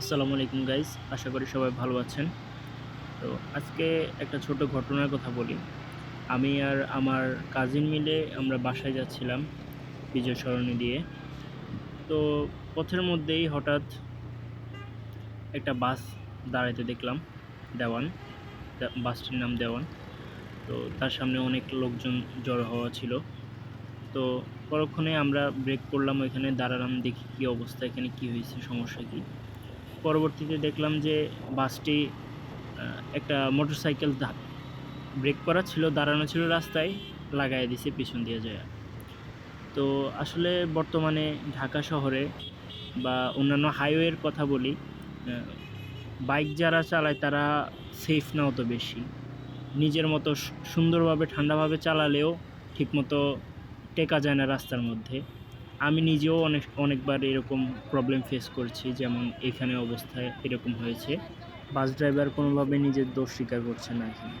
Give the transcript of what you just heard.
আসসালামু আলাইকুম গাইস আশা করি সবাই ভালো আছেন। তো আজকে একটা ছোট ঘটনার কথা বলি। আমি আর আমার কাজিন মিলে আমরা বাসায় যাচ্ছিলাম বিজয় সরণি দিয়ে। তো পথের মধ্যেই হঠাৎ একটা বাস দাঁড়াইতে দেখলাম, দেওয়ান। বাসটির নাম দেওয়ান। তো তার সামনে অনেক লোকজন জড়ো হওয়া ছিল। তো পরক্ষণে আমরা ব্রেক করলাম ওইখানে, দাঁড়ালাম, দেখি কী অবস্থা, এখানে কী হয়েছে, সমস্যা কী? পরবর্তীতে দেখলাম যে বাসটি একটা মোটরসাইকেল ব্রেক করা ছিল, দাঁড়ানো ছিল রাস্তায় লাগাই দিছে পিছন দিয়ে যায়। তো আসলে বর্তমানে ঢাকা শহরে বা অন্যান্য হাইওয়ের কথা বলি বাইক যারা চালায় তারা সেফ না অত বেশি। নিজের মতো সুন্দরভাবে, ঠান্ডাভাবে চালালেও ঠিকমতো টেকা যায় না রাস্তার মধ্যে। আমি নিজেও অনেক, অনেকবার এরকম প্রবলেম ফেস করছি, যেমন এখানে অবস্থায় এরকম হয়েছে। বাস ড্রাইভার কোনোভাবে নিজের দোষ স্বীকার করছে না এখানে।